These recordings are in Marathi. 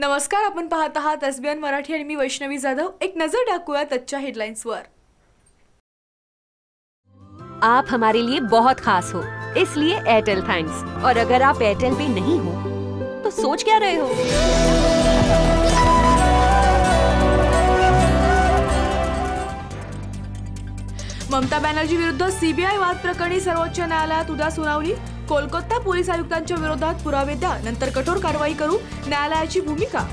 नमस्कार आपण पाहत आहात एसबीएन मराठी आणि मी वैष्णवी जाधव. एक नज़र टाकूया आजच्या हेडलाईन्सवर आप हमारे लिए बहुत खास हो इसलिए एयरटेल थैंक्स और अगर आप एयरटेल पे नहीं हो तो सोच क्या रहे हो? ममता बॅनर्जी विरुद्ध सीबीआय वाद प्रकरणी सर्वोच्च न्यायालयात उद्या सुनावणी. कोलकाता पोलीस आयुक्तांच्या विरोधात पुरावे द्या नंतर कठोर कारवाई करू न्यायालयाची भूमिका.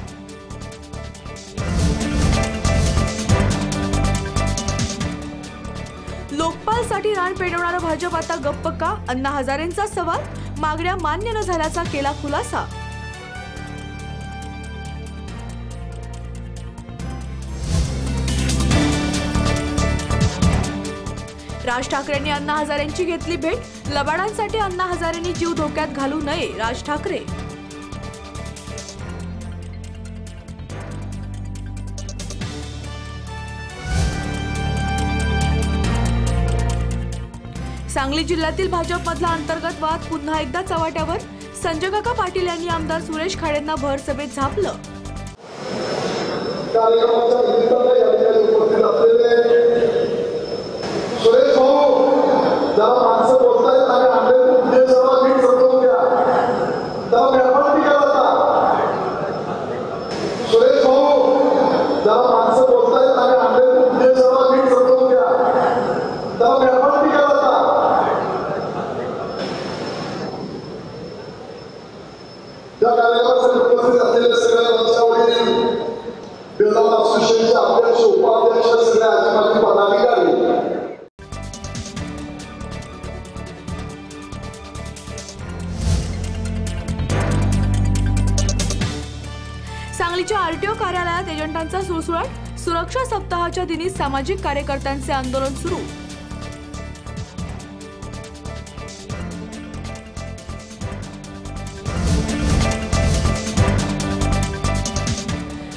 लोकपालसाठी रान पेटवणारं भाजप आता गप्प का? अण्णा हजारेंचा सवाल? मागण्या मान्य न झाल्याचा केला खुलासा. राज ठाकरेंनी अण्णा हजारेंची घेतली भेट. लबाडांसाठी अण्णा हजारेंनी जीव धोक्यात घालू नये राज ठाकरे. सांगली जिल्ह्यातील भाजपमधला अंतर्गत वाद पुन्हा एकदा चव्हाट्यावर. संजय काका पाटील यांनी आमदार सुरेश खाडेंना भर सभेत झापलं कार्यक्रमाच्या निमित्ताने या ठिकाणी उपस्थित असलेले सुरेश भाऊ जरा माणसं बोलतायत आणि आपले उद्देश जरा नीट समजून घ्या जरा मेहरबानी करा आता सुरेश भाऊ जरा माणसं बोलतायत आणि आपले उद्देश जरा नीट समजून घ्या जरा मेहरबानी करा आता या कार्यक्रमासाठी उपस्थित असलेले सगळ्या वंशावळीने बिर्ला असोसिएशनचे अध्यक्ष उपाध्यक्ष सगळे आजूबाजू पदाधिकारी. सांगलीच्या आरटीओ कार्यालयात एजंटांचा सुळसुळाट. सुरक्षा सप्ताहाच्या दिनी सामाजिक कार्यकर्त्यांचे आंदोलन सुरू.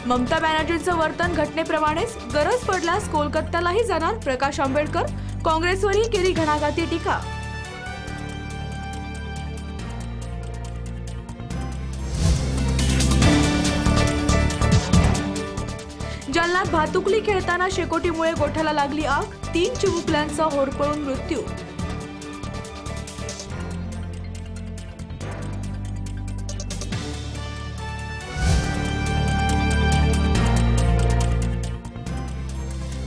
ममता बॅनर्जींचं वर्तन घटनेप्रमाणेच गरज पडल्यास कोलकात्यालाही जाणार प्रकाश आंबेडकर. काँग्रेसवरही केली घणाघाती टीका. जालन्यात भातुकली खेळताना शेकोटीमुळे गोठ्याला लागली आग. तीन चिमुकल्यांचा होरपळून मृत्यू.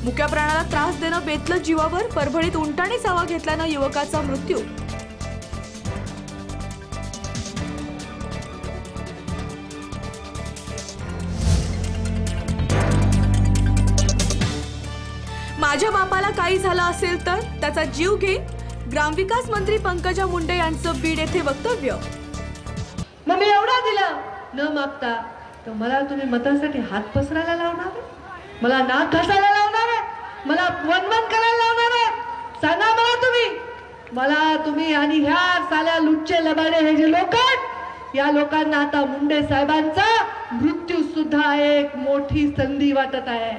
मुक्या प्राण्याला त्रास देणं बेतलं जीवावर परभणीत उंटाने चावा घेतल्यानं युवकाचा मृत्यू. माझ्या बापाला काही झालं असेल तर त्याचा जीव घेईन? ग्रामविकास मंत्री पंकजा मुंडे यांचं बीड येथे वक्तव्य. मग मी एवढा दिला. न मागता तर मला तुम्ही मतासाठी हात पसरायला लावणार? मला नाक घासायला मला आहे मला वनवन करायला लावणार आहे. सांगा मला तुम्ही. मला तुम्ही आणि ह्या साल्या लुच्चे लबाडे हे जे लोक या लोकांना आता मुंडे साहेबांचा मृत्यू सुद्धा एक मोठी संधी वाटत आहे.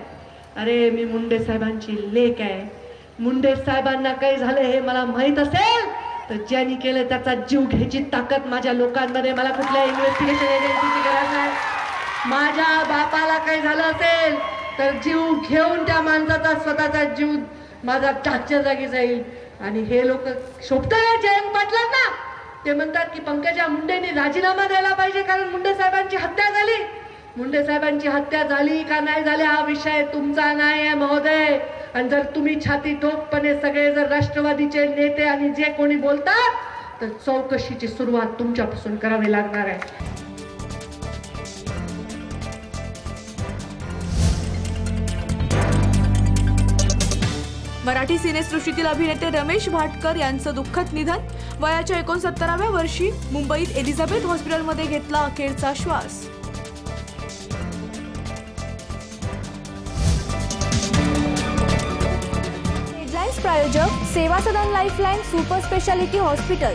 अरे मी मुंडे साहेबांची लेख आहे. मुंडे साहेबांना काही झालं हे मला माहीत असेल तर ज्यांनी केलं त्याचा जीव घ्यायची ताकद माझ्या लोकांमध्ये मला कुठल्या इन्व्हेस्टिगेशन एजन्सीची गरज नाही. माझ्या बापाला काही झालं असेल तर जीव घेऊन त्या माणसाचा स्वतःचा जीव माझा टाकच्या जागी जाईल. आणि हे लोक शोभताय जयंत पाटलांना. ते म्हणतात की पंकजा मुंडेंनी राजीनामा द्यायला पाहिजे कारण मुंडे साहेबांची हत्या झाली. मुंडे साहेबांची हत्या झाली का नाही झाली हा विषय तुमचा नाही आहे महोदय. आणि जर तुम्ही छाती ठोकपणे सगळे जर राष्ट्रवादीचे नेते आणि जे कोणी बोलतात तर चौकशीची सुरुवात तुमच्यापासून करावी लागणार आहे. मराठी सिनेसृष्टीतील अभिनेते रमेश भाटकर यांचं दुःखद निधन. वयाच्या एकोणसत्तराव्या वर्षी मुंबईत एलिझाबेथ हॉस्पिटलमध्ये घेतला अखेरचा श्वास. प्रायोजक Seva Sadan lifeline super speciality hospital.